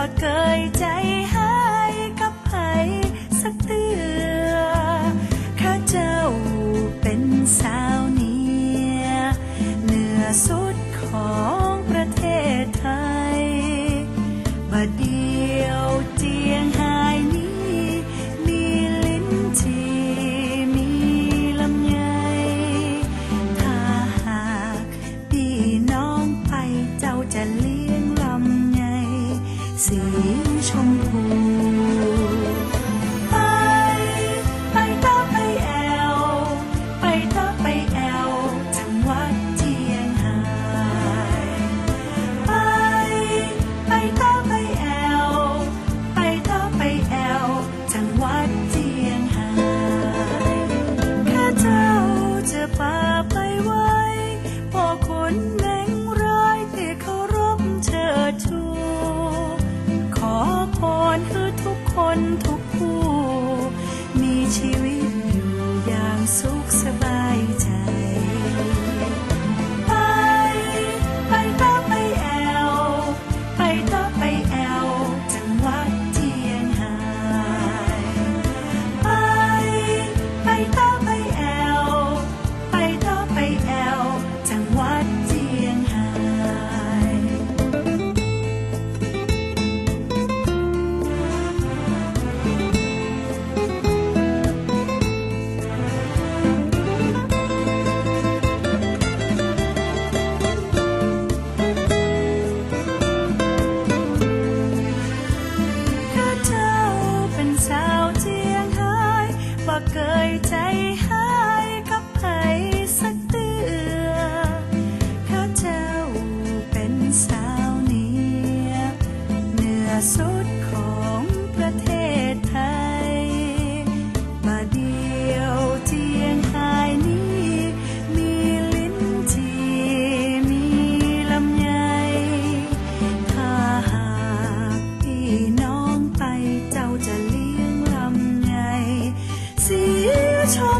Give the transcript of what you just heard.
อดเกยใจให้ คนทุก สาวเนียอสุดของประเทศไทย มาเดียวเจียงไายนี้ มีลิ้นจีมีลำไยถ้าหากพี่น้องไปเจ้าจะเลี้ยงลำไยสีชม